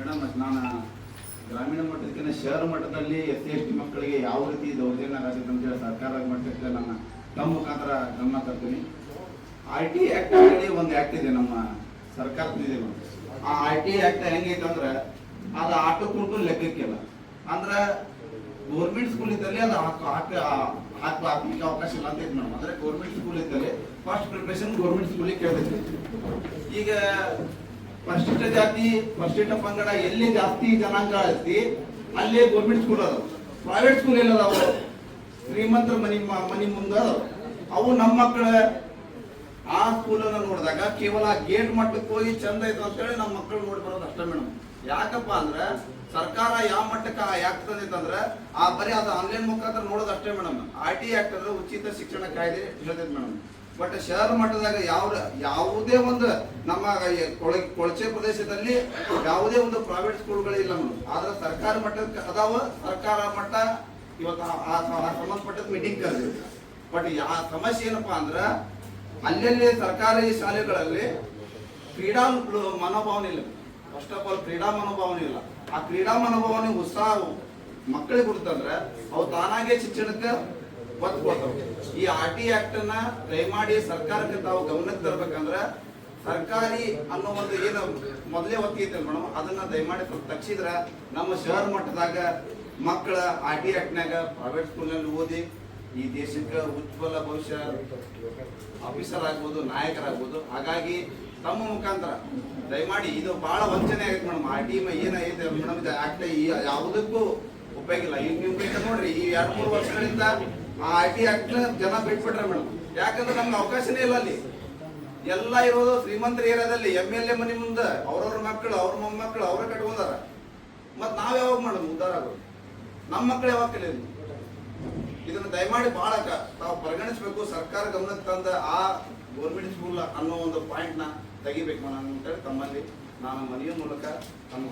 Madam ನಾನು ಗ್ರಾಮೀಣ ಮಟ್ಟದಕ್ಕಿಂತ ಶಹರ ಮಟ್ಟದಲ್ಲಿ ಎಸ್ ಸಿ, ಎಸ್ ಟಿ ಮಕ್ಕಳಿಗೆ ಯಾವ ರೀತಿ ದೌರ್ಜನ್ಯ ಆಗತ್ತೆ ಅಂತೇಳಿ ಸರ್ಕಾರ ಮಟ್ಟಕ್ಕೆ ನನ್ನ ತಮ್ಮ ಮುಖಾಂತರ ಗಮನ ತರ್ತೀನಿ. ಐ ಟಿ ಆ್ಯಕ್ಟ್ ಹೇಳಿ ಒಂದು ಆ್ಯಕ್ಟ್ ಇದೆ ನಮ್ಮ ಸರ್ಕಾರದಿಂದ ಇದೆ. ಆ ಐ ಟಿ ಆ್ಯಕ್ಟ್ ಹೆಂಗೈತೆ ಅಂದ್ರೆ ಅದು ಆಟೋ ಕುಂಟು ಲೆಕ್ಕಕ್ಕಿಲ್ಲ ಅಂದ್ರೆ ಗೌರ್ಮೆಂಟ್ ಸ್ಕೂಲ್ ಇದ್ದಲ್ಲಿ ಅದು ಹಾಕ ಹಾಕ ಹಾಕ ಹಾಕ್ಲಿಕ್ಕೆ ಅವಕಾಶ ಇಲ್ಲ ಅಂತ ಮೇಡಮ್ ಅಂದ್ರೆ ಗೌರ್ಮೆಂಟ್ ಸ್ಕೂಲ್ ಇದ್ದಲ್ಲಿ ಫಸ್ಟ್ ಪ್ರಿಪ್ರೇಷನ್ ಗೌರ್ಮೆಂಟ್ ಸ್ಕೂಲಿಗೆ ಕೇಳ್ತೈತಿ ಈಗ ಪರಿಶಿಷ್ಟ ಜಾತಿ ಪರಿಶಿಷ್ಟ ಪಂಗಡ ಎಲ್ಲಿ ಜಾಸ್ತಿ ಜನಾಂಗ ಐತಿ ಅಲ್ಲೇ ಗೌರ್ಮೆಂಟ್ ಸ್ಕೂಲ್ ಅದಾವ. ಪ್ರೈವೇಟ್ ಸ್ಕೂಲ್ ಎಲ್ಲ ಅದಾವ ಶ್ರೀಮಂತರ ಮನಿ ಮನಿ ಮುಂದೆ ಅವು ನಮ್ಮ ಮಕ್ಕಳ ಆ ಸ್ಕೂಲನ್ನ ನೋಡಿದಾಗ ಕೇವಲ ಗೇಟ್ ಮಟ್ಟಕ್ಕೆ ಹೋಗಿ ಚಂದ ಐತೆ ಅಂತೇಳಿ ನಮ್ಮ ಮಕ್ಕಳು ನೋಡಿ ಬರೋದು ಅಷ್ಟೇ ಮೇಡಮ್ ಯಾಕಪ್ಪ ಅಂದ್ರೆ ಸರ್ಕಾರ ಯಾವ ಮಟ್ಟಕ್ಕೆ ಯಾಕೆ ಅಂತಂದ್ರೆ ಆ ಬರೀ ಅದು ಆನ್ಲೈನ್ ಮುಖಾಂತರ ನೋಡೋದು ಅಷ್ಟೇ ಮೇಡಮ್ ಆರ್ ಟಿ ಆಕ್ಟ್ ಅಂದ್ರೆ ಉಚಿತ ಶಿಕ್ಷಣ ಕಾಯ್ದೆ ಹೇಳ್ತೈತೆ ಮೇಡಮ್ ಬಟ್ ಶಹರ ಮಟ್ಟದಾಗ ಯಾವ ಯಾವುದೇ ಒಂದು ನಮ್ಮ ಕೊಳಚೆ ಪ್ರದೇಶದಲ್ಲಿ ಯಾವುದೇ ಒಂದು ಪ್ರೈವೇಟ್ ಸ್ಕೂಲ್ಗಳಿಲ್ಲ ಆದ್ರೆ ಸರ್ಕಾರ ಮಟ್ಟದ ಅದಾವ. ಸರ್ಕಾರ ಮಟ್ಟ ಇವತ್ತು ಆ- ಸಂಬಂಧಪಟ್ಟದ ಮೀಟಿಂಗ್ ಕರೆದಿವಿ ಬಟ್ ಯಾ ಸಮಸ್ಯೆ ಏನಪ್ಪಾ ಅಂದ್ರೆ ಅಲ್ಲಲ್ಲಿ ಸರ್ಕಾರಿ ಶಾಲೆಗಳಲ್ಲಿ ಕ್ರೀಡಾ ಮನೋಭಾವನೆ ಇಲ್ಲ. ಫಸ್ಟ್ ಆಫ್ ಆಲ್ ಕ್ರೀಡಾ ಮನೋಭಾವನೆ ಇಲ್ಲ. ಆ ಕ್ರೀಡಾ ಮನೋಭಾವನೆ ಉತ್ಸಾಹ ಮಕ್ಕಳಿಗೆ ಕೊಡ್ತಂದ್ರೆ ಅವು ತಾನಾಗೆ ಶಿಕ್ಷಣಕ್ಕೆ ಈ ಆರ್ ಟಿ ಆಕ್ಟ್ ಅನ್ನ ದಯಮಾಡಿ ಸರ್ಕಾರಕ್ಕೆ ತಾವು ಗಮನಕ್ಕೆ ತರ್ಬೇಕಂದ್ರೆ ಸರ್ಕಾರಿ ಅನ್ನೋ ಒಂದು ಏನು ಮೊದಲೇ ಒತ್ತಿ ಐತಲ್ಲ ಮೇಡಮ್, ಅದನ್ನ ದಯಮಾಡಿ ತಕ್ಷಿದ್ರ ನಮ್ಮ ಶಹರ ಮಟ್ಟದಾಗ ಮಕ್ಕಳ ಆರ್ ಟಿ ಆಕ್ಟ್ನಾಗ ಪ್ರೈವೇಟ್ ಸ್ಕೂಲ್ನಲ್ಲಿ ಓದಿ ಈ ದೇಶಕ್ಕೆ ಉಜ್ವಲ ಭವಿಷ್ಯ ಆಫೀಸರ್ ಆಗ್ಬೋದು, ನಾಯಕರಾಗ್ಬೋದು. ಹಾಗಾಗಿ ತಮ್ಮ ಮುಖಾಂತರ ದಯಮಾಡಿ ಇದು ಬಹಳ ವಂಚನೆ ಆಗೈತೆ ಮೇಡಮ್. ಆರ್ ಟಿ ಏನೈತೆ ಮೇಡಮ್, ಇದು ಆಕ್ಟ್ ಯಾವುದಕ್ಕೂ ಉಪಯೋಗಿಲ್ಲ ಈಗ ನೀವು ನೋಡ್ರಿ, ಈ ಎರಡು, ಮೂರು ವರ್ಷಗಳಿಂದ ಆ ಐ ಟಿ ಆಕ್ಟ್ ಜನ ಬಿಟ್ಬಿಟ್ರೆ ಮೇಡಮ್. ಯಾಕಂದ್ರೆ ನಮ್ಗೆ ಅವಕಾಶನೇ ಇಲ್ಲ ಅಲ್ಲಿ. ಎಲ್ಲ ಇರೋದು ಶ್ರೀಮಂತರ ಏರಿಯಾದಲ್ಲಿ ಎಂ ಎಲ್ ಎ ಮನೆ ಮುಂದೆ ಅವ್ರವ್ರ ಮಕ್ಕಳು ಅವ್ರ ಮೊಮ್ಮಕ್ಕಳು ಅವರೇ ಕಟ್ಕೊಂಡಾರ ಮತ್ ನಾವ್ ಯಾವಾಗ ಮಾಡೋದು? ಉದ್ದಾರ ಆಗೋದು. ನಮ್ಮ ಮಕ್ಕಳು ಯಾವಾಗ ಕಲಿಯೋದು? ಇದನ್ನ ದಯಮಾಡಿ ಬಹಳ ತಾವು ಪರಿಗಣಿಸಬೇಕು, ಸರ್ಕಾರ ಗಮನಕ್ಕೆ ತಂದ ಆ ಗೌರ್ಮೆಂಟ್ ಸ್ಕೂಲ್ ಅನ್ನೋ ಒಂದು ಪಾಯಿಂಟ್ನ ತೆಗಿಬೇಕು ನಾನು ಅಂತೇಳಿ ತಮ್ಮಲ್ಲಿ ನಾನು ಮನೆಯ ಮೂಲಕ ತಮ್ಮ